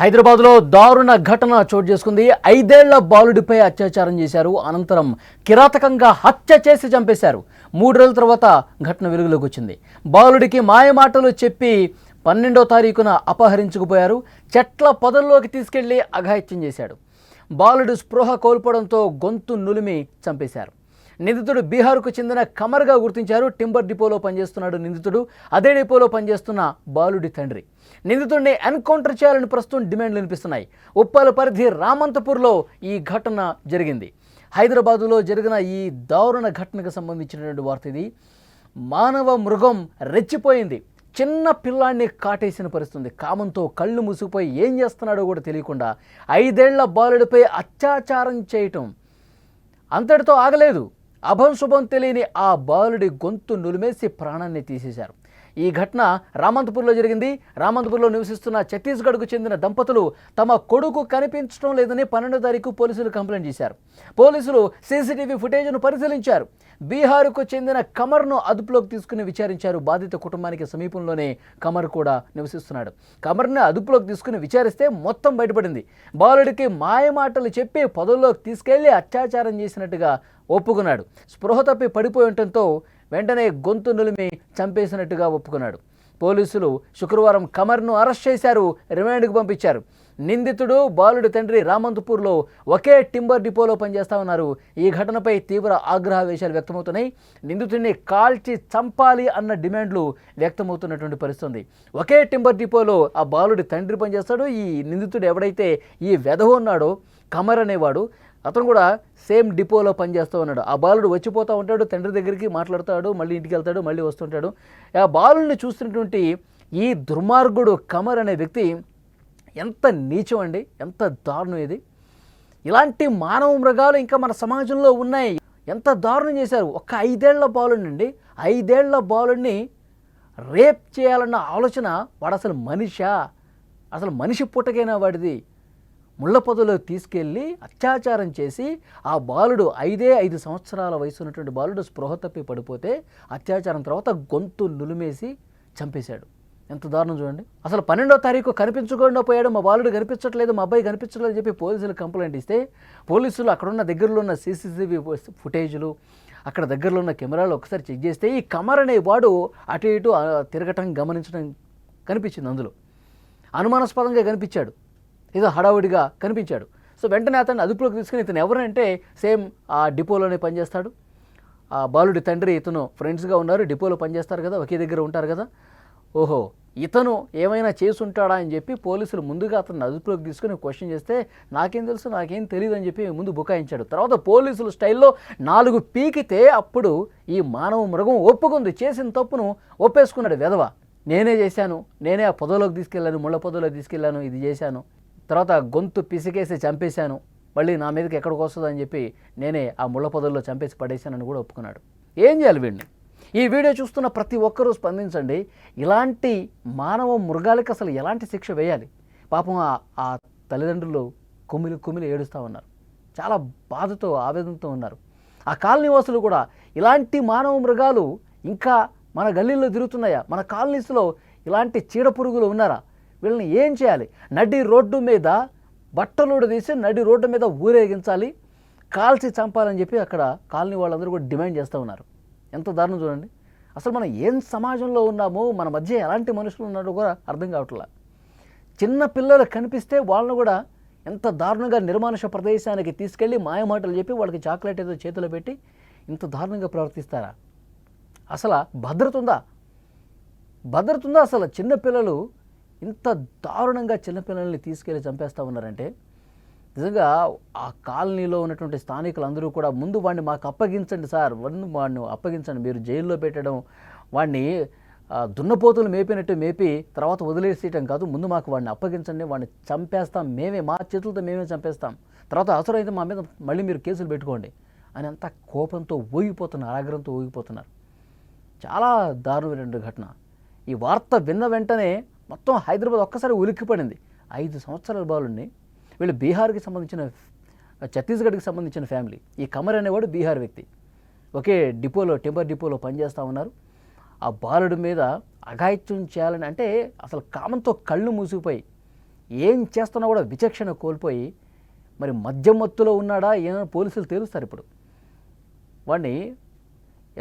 హైదరాబాద్లో దారుణ ఘటన చోటు చేసుకుంది. ఐదేళ్ళ బాలుడిపై అత్యాచారం చేశారు. అనంతరం కిరాతకంగా హత్య చేసి చంపేశారు. మూడు రోజుల తర్వాత ఘటన వెలుగులోకి వచ్చింది. బాలుడికి మాయమాటలు చెప్పి పన్నెండో తారీఖున అపహరించుకుపోయారు. చెట్ల పొదల్లోకి తీసుకెళ్ళి అఘాయిత్యం చేశాడు. బాలుడు స్పృహ కోల్పోవడంతో గొంతు నులిమి చంపేశారు. నిందితుడు బీహార్కు చెందిన కమర్గా గుర్తించారు. టింబర్ డిపోలో పనిచేస్తున్నాడు నిందితుడు. అదే డిపోలో పనిచేస్తున్న బాలుడి తండ్రి. నిందితుడిని ఎన్కౌంటర్ చేయాలని ప్రస్తుతం డిమాండ్లు వినిపిస్తున్నాయి. ఉప్పాల పరిధి రామంతపూర్లో ఈ ఘటన జరిగింది. హైదరాబాదులో జరిగిన ఈ దారుణ ఘటనకు సంబంధించినటువంటి వార్త ఇది. మానవ మృగం రెచ్చిపోయింది. చిన్న పిల్లాన్ని కాటేసిన పరిస్థితుంది. కామంతో కళ్ళు మూసుకుపోయి ఏం చేస్తున్నాడో కూడా తెలియకుండా ఐదేళ్ళ బాలుడిపై అత్యాచారం చేయటం అంతటితో ఆగలేదు. అభం శుభం తెలియని ఆ బాలుడి గొంతు నులిమేసి ప్రాణాన్ని తీసేశారు. ఈ ఘటన రామంతపూర్లో జరిగింది. రామంతపూర్లో నివసిస్తున్న ఛత్తీస్గఢ్కు చెందిన దంపతులు తమ కొడుకు కనిపించడం లేదని పన్నెండో తారీఖు పోలీసులు కంప్లైంట్ చేశారు. పోలీసులు సీసీటీవీ ఫుటేజ్ను పరిశీలించారు. బీహార్కు చెందిన కమర్ను అదుపులోకి తీసుకుని విచారించారు. బాధిత కుటుంబానికి సమీపంలోనే కమర్ కూడా నివసిస్తున్నాడు. కమర్ని అదుపులోకి తీసుకుని విచారిస్తే మొత్తం బయటపడింది. బాలుడికి మాయమాటలు చెప్పి పదవుల్లోకి తీసుకెళ్ళి అత్యాచారం చేసినట్టుగా ఒప్పుకున్నాడు. స్పృహ తప్పి పడిపోయి ఉండటంతో వెంటనే గొంతు నులిమి చంపేసినట్టుగా ఒప్పుకున్నాడు. పోలీసులు శుక్రవారం కమర్ను అరెస్ట్ చేశారు రిమాండ్కు పంపించారు. నిందితుడు బాలుడి తండ్రి రామంతపూర్లో ఒకే టింబర్ డిపోలో పనిచేస్తా ఉన్నారు. ఈ ఘటనపై తీవ్ర ఆగ్రహావేశాలు వ్యక్తమవుతున్నాయి. నిందితుడిని కాల్చి చంపాలి అన్న డిమాండ్లు వ్యక్తమవుతున్నటువంటి పరిస్థితుంది. ఒకే టింబర్ డిపోలో ఆ బాలుడి తండ్రి పనిచేస్తాడు. ఈ నిందితుడు ఎవడైతే ఈ వెధవ ఉన్నాడో కమర్ అనేవాడు అతను కూడా సేమ్ డిపోలో పనిచేస్తూ ఉన్నాడు. ఆ బాలుడు వచ్చిపోతూ ఉంటాడు తండ్రి దగ్గరికి మాట్లాడతాడు మళ్ళీ ఇంటికి వెళ్తాడు మళ్ళీ వస్తుంటాడు. ఆ బాలుడిని చూస్తున్నటువంటి ఈ దుర్మార్గుడు కమర్ అనే వ్యక్తి ఎంత నీచం అండి ఎంత దారుణం ఇది. ఇలాంటి మానవ మృగాలు ఇంకా మన సమాజంలో ఉన్నాయి. ఎంత దారుణం చేశారు. ఒక ఐదేళ్ళ బాలుడిని అండి ఐదేళ్ళ బాలుడిని రేప్ చేయాలన్న ఆలోచన వాడు అసలు మనిషా? అసలు మనిషి పుట్టకైనా వాడిది. ముళ్ళ పొదలో తీసుకెళ్ళి అత్యాచారం చేసి ఆ బాలుడు ఐదే ఐదు సంవత్సరాల వయసు ఉన్నటువంటి బాలుడు స్పృహ తప్పి పడిపోతే అత్యాచారం తర్వాత గొంతు నులిమేసి చంపేశాడు. ఎంత దారుణం చూడండి. అసలు పన్నెండో తారీఖు కనిపించకుండా పోయాడు. మా బాలుడు కనిపించట్లేదు మా అబ్బాయి కనిపించట్లేదు అని చెప్పి పోలీసులు కంప్లైంట్ ఇస్తే పోలీసులు అక్కడున్న దగ్గరలో ఉన్న సీసీటీవీ ఫుటేజ్లు అక్కడ దగ్గరలో ఉన్న కెమెరాలు ఒకసారి చెక్ చేస్తే ఈ కమర్ అనే వాడు అటు ఇటు తిరగటం గమనించడం కనిపించింది అందులో. అనుమానాస్పదంగా కనిపించాడు. ఏదో హడావుడిగా కనిపించాడు. సో వెంటనే అతన్ని అదుపులోకి తీసుకుని ఇతను ఎవరంటే సేమ్ ఆ డిపోలోనే పనిచేస్తాడు. ఆ బాలుడి తండ్రి ఇతను ఫ్రెండ్స్గా ఉన్నారు డిపోలో పనిచేస్తారు కదా ఒకే దగ్గర ఉంటారు కదా. ఓహో ఇతను ఏమైనా చేసి ఉంటాడా అని చెప్పి పోలీసులు ముందుగా అతను అదుపులోకి తీసుకుని క్వశ్చన్ చేస్తే నాకేం తెలుసు నాకేం తెలియదు అని చెప్పి ముందు బుకాయించాడు. తర్వాత పోలీసులు స్టైల్లో నాలుగు పీకితే అప్పుడు ఈ మానవ మృగం ఒప్పుకుంది చేసిన తప్పును ఒప్పేసుకున్నాడు వెధవ. నేనే చేశాను నేనే ఆ పొదలోకి తీసుకెళ్ళాను ముళ్ళ పొదలోకి తీసుకెళ్ళాను ఇది చేశాను. తర్వాత గొంతు పిసికేసి చంపేశాను. మళ్ళీ నా మీదకి ఎక్కడికి వస్తుందని చెప్పి నేనే ఆ ముళ్ళ పొదల్లో చంపేసి పడేశానని కూడా ఒప్పుకున్నాడు. ఏం చేయాలి వీడిని? ఈ వీడియో చూస్తున్న ప్రతి ఒక్కరూ స్పందించండి. ఇలాంటి మానవ మృగాలకి అసలు ఎలాంటి శిక్ష వేయాలి? పాపం ఆ తల్లిదండ్రులు కుమిలి కుమిలి ఏడుస్తూ ఉన్నారు. చాలా బాధతో ఆవేదనతో ఉన్నారు. ఆ కాలనీవాసులు కూడా ఇలాంటి మానవ మృగాలు ఇంకా మన గల్లీల్లో తిరుగుతున్నాయా? మన కాలనీస్లో ఇలాంటి చీడ పురుగులు ఉన్నారా? వీళ్ళని ఏం చేయాలి? నడి రోడ్డు మీద బట్టలోడు తీసి నడి రోడ్డు మీద ఊరేగించాలి కాల్చి చంపాలని చెప్పి అక్కడ కాలనీ వాళ్ళందరూ కూడా డిమాండ్ చేస్తూ ఉన్నారు. ఎంత దారుణం చూడండి. అసలు మనం ఏం సమాజంలో ఉన్నామో? మన మధ్య ఎలాంటి మనుషులు ఉన్నారో కూడా అర్థం కావట్లా. చిన్న పిల్లలు కనిపిస్తే వాళ్ళను కూడా ఎంత దారుణంగా నిర్మానుష ప్రదేశానికి తీసుకెళ్ళి మాయమాటలు చెప్పి వాళ్ళకి చాక్లెట్ ఏదో చేతిలో పెట్టి ఇంత దారుణంగా ప్రవర్తిస్తారా? అసలు భద్రత ఉందా? భద్రత ఉందా? అసలు చిన్నపిల్లలు ఇంత దారుణంగా చిన్నపిల్లల్ని తీసుకెళ్ళి చంపేస్తూ ఉన్నారంటే నిజంగా ఆ కాలనీలో ఉన్నటువంటి స్థానికులందరూ కూడా ముందు వాడిని మాకు అప్పగించండి సార్ వన్ను వాడిని అప్పగించండి మీరు జైల్లో పెట్టడం వాడిని దున్నపోతులు మేపినట్టు మేపి తర్వాత వదిలేసేయటం కాదు ముందు మాకు వాడిని అప్పగించండి వాడిని చంపేస్తాం మేమే మా చేతులతో మేమే చంపేస్తాం. తర్వాత అవసరమైతే మా మీద మళ్ళీ మీరు కేసులు పెట్టుకోండి అని అంత కోపంతో ఊగిపోతున్నారు ఆగ్రహంతో ఊగిపోతున్నారు. చాలా దారుణమైన ఘటన. ఈ వార్త విన్న వెంటనే మొత్తం హైదరాబాద్ ఒక్కసారి ఉలిక్కిపడింది. ఐదు సంవత్సరాల బాలుడిని వీళ్ళు బీహార్కి సంబంధించిన ఛత్తీస్గఢ్కి సంబంధించిన ఫ్యామిలీ. ఈ కమర్ అనేవాడు బీహార్ వ్యక్తి. ఒకే డిపోలో టెంపర్ డిపోలో పనిచేస్తూ ఉన్నారు. ఆ బాలుడి మీద అఘాయిత్యం చేయాలని అంటే అసలు కామంతో కళ్ళు మూసుకుపోయి ఏం చేస్తున్నా కూడా విచక్షణ కోల్పోయి మరి మద్యం మత్తులో ఉన్నాడా ఏమైనా పోలీసులు తేలుస్తారు ఇప్పుడు? వాడిని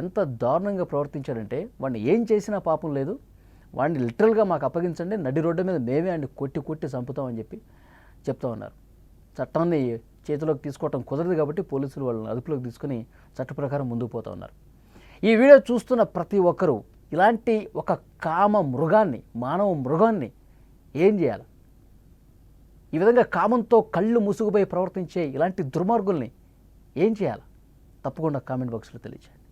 ఎంత దారుణంగా ప్రవర్తించాడంటే వాడిని ఏం చేసినా పాపం లేదు. వాడిని లిటరల్గా మాకు అప్పగించండి నడి రోడ్డు మీద మేమే ఆయన కొట్టి కొట్టి చంపుతామని చెప్పి చెప్తా ఉన్నారు. చట్టాన్ని చేతిలోకి తీసుకోవటం కుదరదు కాబట్టి పోలీసులు వాళ్ళని అదుపులోకి తీసుకొని చట్ట ప్రకారం ముందుకు పోతూ ఉన్నారు. ఈ వీడియో చూస్తున్న ప్రతి ఒక్కరూ ఇలాంటి ఒక కామ మృగాన్ని మానవ మృగాన్ని ఏం చేయాలి? ఈ విధంగా కామంతో కళ్ళు ముసుగుపోయి ప్రవర్తించే ఇలాంటి దుర్మార్గుల్ని ఏం చేయాలి? తప్పకుండా కామెంట్ బాక్స్లో తెలియచేయండి.